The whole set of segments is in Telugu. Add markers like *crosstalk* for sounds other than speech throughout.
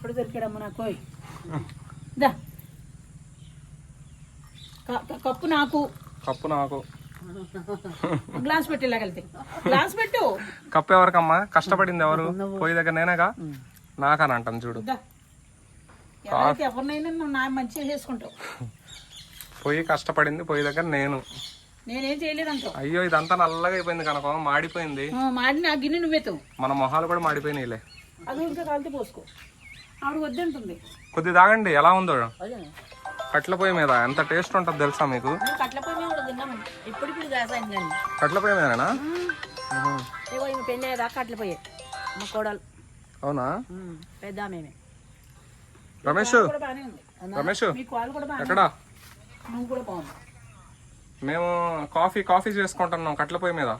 ఇప్పుడు దొరికాడమ్మ నాకు. దా. కప్పు నాకు. కప్పు నాకు. గ్లాస్ పెట్టి ఇలాగెళ్తే గ్లాస్ పెట్టు. కప్పు ఎవరికమ్మా? కష్టపడింది ఎవరు? పోయి దగ్గర నేనేగా? నాకని అంటాను చూడు. ఎవరినైనా నువ్వు నా మంచిగా చేసుకుంటావు. పొయ్యి కష్టపడింది పొయ్యి దగ్గర నేను. నేనేం చేయలేదంటావు. అయ్యో ఇదంతా నల్లగా అయిపోయింది కనుక మాడిపోయింది. మాడిన గిన్నె నువ్వెత్తు మన మొహాలు కూడా మాడిపోయినాయిలే. అది ఇంకా కాలితే పోసుకో. ఆవిడ వద్దంటుంది. కొద్ది తాగండి ఎలా ఉందో. కట్ల పొయ్యి మీద ఎంత టేస్ట్ ఉంటుంది తెలుసా మీకు? కట్ల పొయ్యి మీద కూడా తిన్నాము ఇప్పుడు ఇప్పుడు దాసాను కానీ కట్ల పొయ్యి మీదనేనా ఏవో ఈమె పెళ్ళి అయ్యేదాకా కట్ల పొయ్యి. మా కోడలు. అవునా? పెద్ద రమేష్. రమేష్. ఎక్కడా? నువ్వు కూడా బాగుంది మేము కాఫీ కాఫీ చేసుకుంటున్నాం కట్ల పొయ్యి మీద.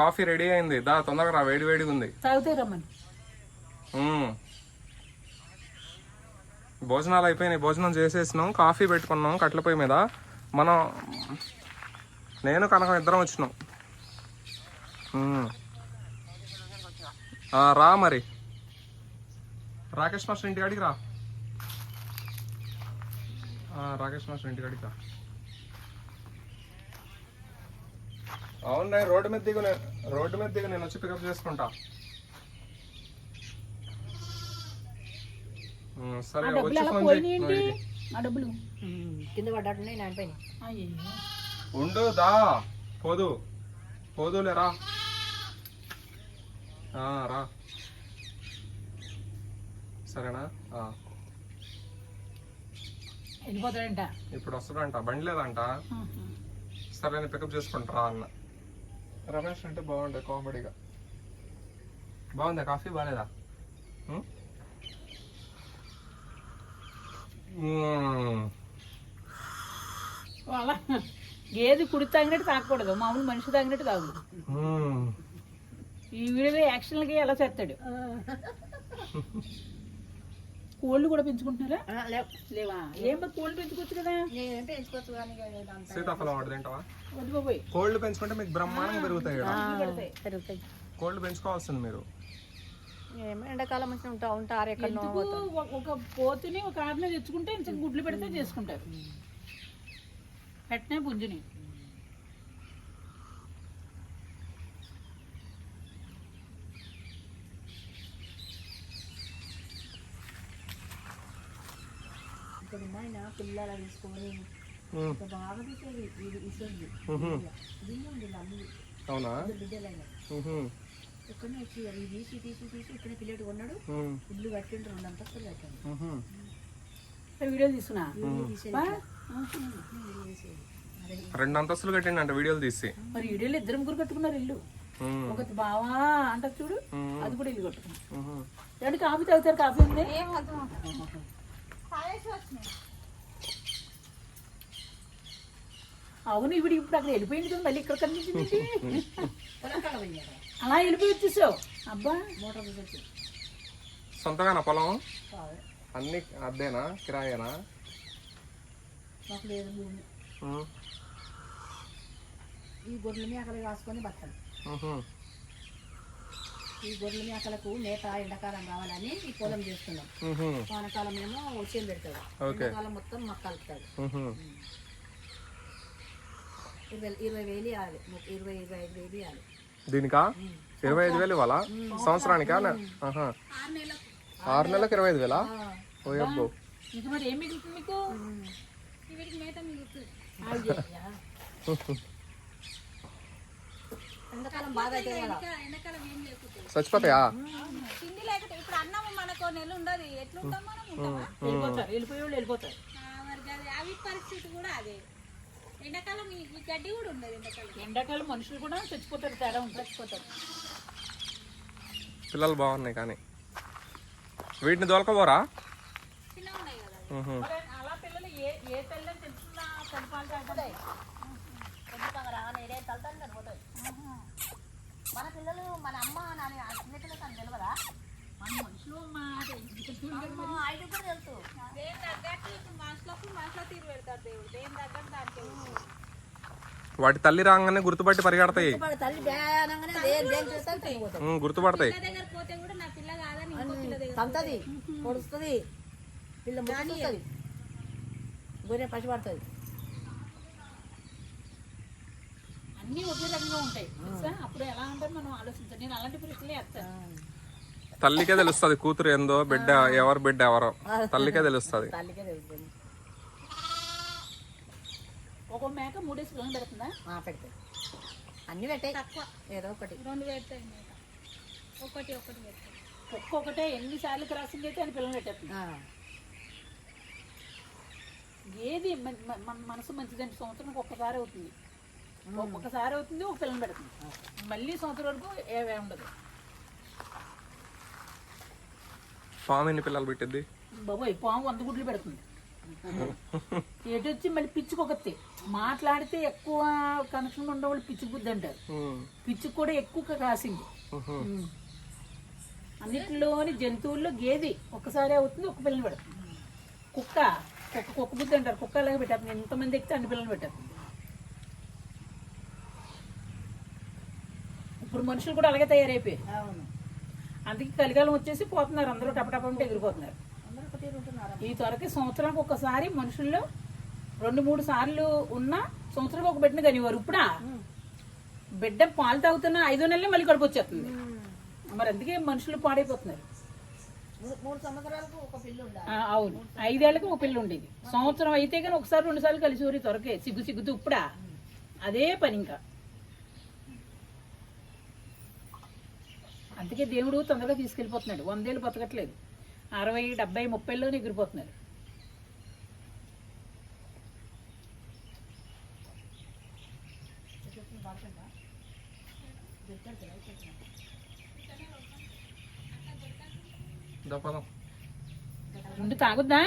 కాఫీ రెడీ అయింది. దా తొందరగా రా వేడి వేడిగా ఉంది. తాగితే రమ్మని. మ్మ్. భోజనాలు అయిపోయినాయి. భోజనం చేసేసినాం కాఫీ పెట్టుకున్నాం కట్ల పొయ్యి మీద. మనం నేను కనకం ఇద్దరం వచ్చినాం. రా మరి. రాకేష్ మాస్టర్ ఇంటి కాడికి రా. రాకేష్ మాస్టర్ ఇంటి కాడికి రా. అవును రోడ్డు మీద దిగు రోడ్డు మీద దిగు నేను వచ్చి పికప్ చేసుకుంటా. సరే వచ్చి ఫోన్ చేయి. ఆ డబ్బులు. కింద పడ్డట్టున్నాయి నానిపోయినాయి అయ్యో ఉండు దా. పోదు. పోదులే రా. ఆ, రా. సరేనా? ఆ, వెళ్ళిపోతాడంట. ఇప్పుడు వస్తాడంట. బండి లేదంట. సరే నేను పికప్ చేసుకుంటారా అన్న. రమేష్ అంటే బాగుండే కామెడీగా. బాగుందా? కాఫీ బాగాలేదా? అలా. గేది కుడి తాగినట్టు తాగకూడదు. మామూలు మనిషి తాగినట్టు తాగు. ఈ వీడియో యాక్షన్లకి ఎలా చేస్తాడు? కోళ్ళు కూడా పెంచుకుంటున్నారా? లేవు. లేవా? ఏం కోళ్ళు పెంచుకోవచ్చు కదా. సీతాఫలం వాడు తింటావా? కోళ్ళు పెంచుకుంటే మీకు బ్రహ్మాండంగా పెరుగుతాయి. కోళ్ళు పెంచుకోవాల్సింది మీరు. ఎండాకాలం వచ్చి ఉంటా ఉంటారు ఎక్కడో ఒక- పోతుని ఒక ఆడనే తెచ్చుకుంటే ఇంత గుడ్లు పెడితే చేసుకుంటారు. పెట్టనే పుంజుని. ఇక్కడ ఆయన పిల్లలు తీసుకొని బాగా తీసేది అవునా? బిడ్డలైన. ఇక్కడనే వచ్చి అవి తీసి తీసి తీసి ఇక్కడ పిల్లడు కొన్నాడు. మ్మ్. ఇల్లు కట్టిండ్రు రెండు అంతస్తులు కట్టాను. వీడియోలు తీసుకున్నా? రెండు అంతస్తులు కట్టిండి అంట వీడియోలు తీసి. మరి వీడియోలు ఇద్దరు ముగ్గురు కట్టుకున్నారు ఇల్లు. బావా అంటారు చూడు. అది కూడా ఇల్లు కట్టుకున్నారు మ్హూ. ఏమంటే కాఫీ తాగుతారు? కాఫీ ఉంది? అవును ఇప్పుడు ఇప్పుడు అక్కడ వెళ్ళిపోయింది మళ్ళీ ఇక్కడ కనిపించింది అలా వెళ్ళిపోయి వచ్చేసావు. అబ్బా మోటార్ సొంతగానా పొలం? అన్ని అద్దేనా? కిరాయేనా? మాకు లేదు భూమి. మ్మ్. ఈ గొర్రెల మేకలు కాసుకొని మ్హూ. ఈ గొర్రెల మేకలకు మేత ఎండాకాలం కావాలని ఈ పొలం చేస్తున్నాం. వానకాలం ఏమో వచ్చేం పెడతాడు ఎండాకాలం మొత్తం మాకు కలుపుతాడు. ఇరవై ఇరవై వేలు ఇవ్వాలి. ఇరవై ఇరవై ఐదు వేలు ఇవ్వాలి. దీనికా? ఇరవై ఐదు వేలు ఇవ్వాలా? సంవత్సరానికా? ఆహా. ఆరు నెలలకు ఇరవై ఐదు వేలా? ఓ అబ్బో. చచ్చిపోతాయా? తిండి లేకపోతే ఇప్పుడు అన్నం మనకు నెల ఉండదు. ఎట్లుంటాం మనం? ఉంటామా? వెళ్ళిపోతారు. వెళ్ళిపోయే వాళ్ళు వెళ్ళిపోతారు అవి పరిస్థితి కూడా అదే. ఎండాకాలం ఈ గడ్డి కూడా ఉండదు ఎండాకాలం. ఎండాకాలం మనుషులు కూడా చచ్చిపోతారు తేడా చచ్చిపోతారు. పిల్లలు బాగున్నాయి కానీ. వీటిని దొరకబోరా? చిన్న ఉన్నాయి కదా. మ్హూ. మరి అలా పిల్లలు ఏ ఏ తల్లి తెలుసుకున్నా చనిపోవాలి తాగుతాయి మన పిల్లలు మన అమ్మ నాని చిన్న పిల్లలు అని తెలియదా వాటి తల్లి రాగానే గుర్తుపట్టి పరిగెడతాయి. గుర్తుపడతాయి. పొడుస్తుంది. పిల్ల గొర్రె అన్నీ ఒకే రకంగా ఉంటాయి. అప్పుడు ఎలా ఉంటారు మనం ఆలోచించాలి. నేను అలాంటి ప్రశ్నలే వేస్తాను తల్లికే తెలుస్తుంది కూతురు ఏందో బిడ్డ ఎవరు బిడ్డ ఎవరో. తల్లికే తెలుస్తుంది. ఒక మేక మూడేసి పిల్లలు పెడుతుందా? ఆ, పెడతాయి. అన్ని పెట్టాయి. ఏదో ఒకటి. రెండు పెడతాయి మేక. ఒకటి ఒకటి పెడతాయి. ఒక్కొక్కటే ఎన్నిసార్లు క్రాసింగ్ అయితే అని పిల్లలు పెట్టేస్తుంది. ఏది మన- మన మన మనసు మంచిదంటే సంవత్సరానికి ఒక్కసారి అవుతుంది. ఒక్కసారి అవుతుంది ఒక పిల్లలు పెడుతుంది. మళ్ళీ సంవత్సరం వరకు ఏవే ఉండదు. పాము ఎన్ని పిల్లలు పెట్టిద్ది? బాబోయ్ పాము వంద గుడ్లు పెడుతుంది. *laughs* ఎటు వచ్చి మళ్ళీ పిచ్చుకొకత్తి మాట్లాడితే ఎక్కువ కనెక్షన్ ఉండేవాళ్ళు పిచ్చి బుద్ధి అంటారు. పిచ్చుకు కూడా ఎక్కువ కాసింది. అన్నిటిలోని జంతువుల్లో గేది ఒక్కసారి అవుతుంది ఒక పిల్లని పెడుతుంది. కుక్క కుక్క కుక్క బుద్ధి అంటారు. కుక్క అలాగే పెట్టేస్తుంది. ఎంతమంది ఎక్కితే అన్ని పిల్లలు పెట్టేస్తుంది. ఇప్పుడు మనుషులు కూడా అలాగే తయారైపోయారు. అవును. అందుకే కలికాలం వచ్చేసి పోతున్నారు. అందరూ టపటపంటే ఎగిరిపోతున్నారు. ఒక తీరు ఉంటున్నారు ఈ త్వరకి సంవత్సరానికి ఒకసారి మనుషుల్లో రెండు మూడు సార్లు ఉన్న సంవత్సరానికి ఒక బిడ్డను కనివారు ఇప్పుడా? బిడ్డ పాలు తాగుతున్న ఐదో నెలలే మళ్ళీ కడుపు వచ్చేస్తుంది. మరి అందుకే మనుషులు పాడైపోతున్నారు. అవును. ఐదేళ్ళకు ఒక పిల్ల ఉండేది. సంవత్సరం అయితే కానీ ఒకసారి రెండు సార్లు కలిసి ఊరి త్వరకే. సిగ్గు సిగ్గుతూ ఇప్పుడా? అదే పని ఇంకా. అందుకే దేవుడు తొందరగా తీసుకెళ్ళిపోతున్నాడు. వందేళ్ళు బతకట్లేదు. అరవై డెబ్బై ముప్పైలోనే ఎగిరిపోతున్నారు ముందు తాగుద్దా?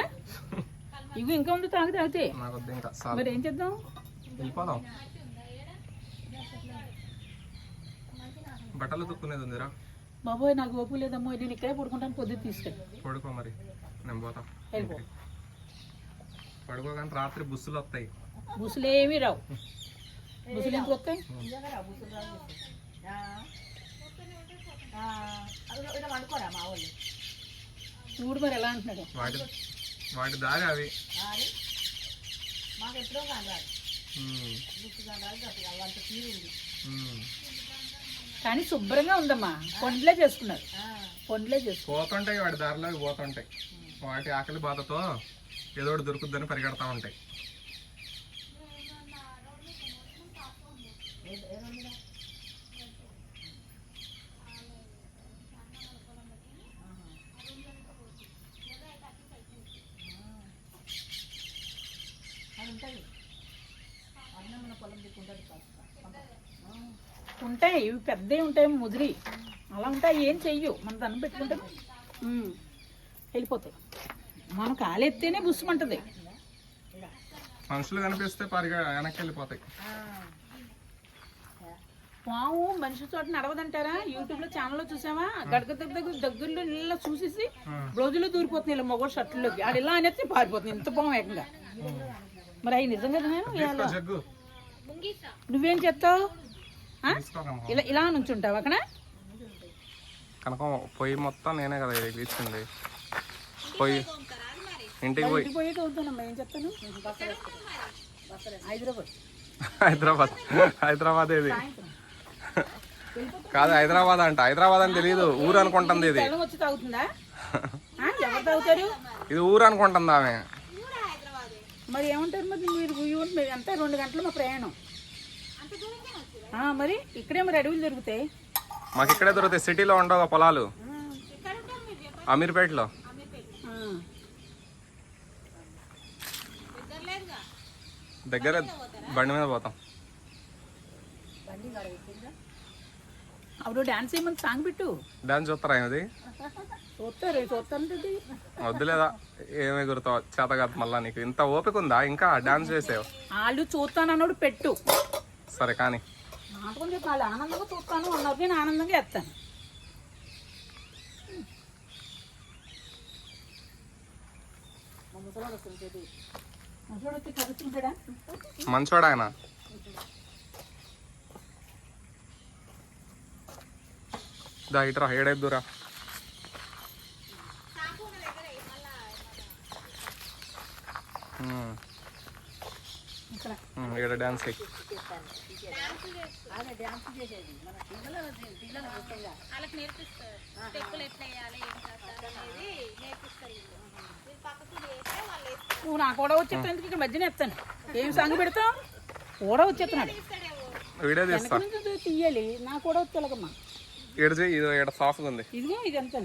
*laughs* ఇవి ఇంకా ఉంది తాగు తాగితే. మరి ఏం చేద్దాం? వెళ్ళిపోదాం. బట్టలు తుక్కునేది ఉందిరా. బాబోయ్ నాకు ఓపు లేదమ్మో నేను ఇక్కడే పడుకుంటాను పొద్దున్న తీసుకెళ్ళి. పడుకో మరి నేను పోతా. వెళ్ళిపో. పడుకోగానే రాత్రి బుస్సులు వస్తాయి. బుసులేమీ రావు. బుసులు ఎందుకు వస్తాయి? బుసులు చూడు మరి ఎలా అంటున్నాడు. వాటి వాటి దారి అవి. మాకు ఎప్పుడో కానీ రాదు కానీ అంత తీరు ఉంది. కానీ శుభ్రంగా ఉందమ్మా పండ్లే చేసుకున్నారు ఆ, పండ్లే చేసుకున్నారు పోతుంటాయి వాటి దారిలో పోతుంటాయి వాటి ఆకలి బాధతో ఏదో ఒకటి దొరుకుద్దని పరిగెడతా ఉంటాయి ఉంటుంది అన్నం మన పొలం దిక్కుంటుంది ఉంటాయి ఇవి పెద్దవి ఉంటాయి ముదిరి. అలా ఉంటాయి ఏం చెయ్యు. మన దండం పెట్టుకుంటే వెళ్ళిపోతాయి. మనం కాలెత్తేనే బుస్సుమంటది మనుషులు కనిపిస్తే పరిగె వెనక్కి వెళ్ళిపోతాయి పాము మనిషి చోట నడవదంటారా? యూట్యూబ్లో ఛానల్లో చూసావా? గడక దగ్గర దగ్గరలో నీళ్ళ చూసేసి రోజులో దూరిపోతుంది ఇలా మొగోడు షర్ట్లోకి. ఆడు ఇలా అనేసి పారిపోతుంది. ఇంత పాము ఏకంగా. మరి అవి నిజంగా నువ్వేం చెప్తావు. ఇలా ఇలా నుంచుంటావు అక్కడ? కనకం పొయ్యి మొత్తం నేనే కదా ఇచ్చింది పొయ్యి ఇంటికి పోయి. హైదరాబాద్. హైదరాబాద్. హైదరాబాద్ ఇది కాదు హైదరాబాద్ అంట. హైదరాబాద్ అని తెలియదు ఊరు అనుకుంటుంది ఇది. తెల్లం వచ్చి తాగుతుందా? ఆ? ఎవరు తాగుతారు? ఇది ఊరు అనుకుంటుంది ఆమె. మరి ఏమంటారు మరి మీరు? ఎంత? రెండు గంటలు మా ప్రయాణం అంత దూరంగా వచ్చిందా ఆ, మరి ఇక్కడే మరి అడవులు దొరుకుతాయి. మాకు ఇక్కడే దొరుకుతాయి. సిటీలో ఉండవు పొలాలు. అమీర్పేటలో. దగ్గర బండి మీద పోతాం. అప్పుడు డాన్స్ ఏమని సాంగ్ పెట్టు. డాన్స్ చూస్తారా ఇది చూస్తారు చూస్తాంటది. వద్దులేదా? ఏమి గుర్తావు చేత కాదు మళ్ళా నీకు. ఇంత ఓపిక ఉందా? ఇంకా డాన్స్ చేసావు. వాళ్ళు చూస్తానన్నాడు పెట్టు. సరే కానీ. ఆనందంగా చూస్తాను ఉన్నారు నేను ఆనందంగా ఎత్తాను మంచోడు ఆయన? దా ఇట్రా ఏడైద్దురా Hmm. ఇక్కడ. డ్యాన్స్ నువ్వు నాకు కూడా వచ్చేస్తాను ఎందుకు ఇక్కడ మధ్యన ఎత్తాను. ఏం సాంగ్ పెడతావు? కూడా వచ్చేస్తున్నాడు. వీడియో తీస్తా తీయాలి. నాకు కూడా వచ్చేలాగమ్మా. ఉంది. ఇదిగో ఇది ఎంత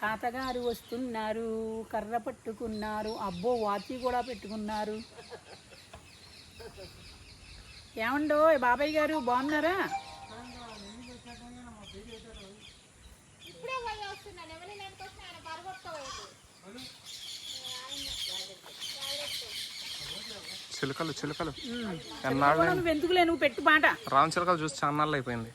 తాతగారు వస్తున్నారు కర్ర పట్టుకున్నారు అబ్బో వాచి కూడా పెట్టుకున్నారు. ఏమండో బాబాయ్ గారు బాగున్నారా? చిలుకలు చిలుకలు. ఎన్నాళ్ళు నువ్వు ఎందుకులే? నువ్వు పెట్టు పాట. రామ్ చిలుకలు చూసి చాలా నాళ్ళు అయిపోయింది.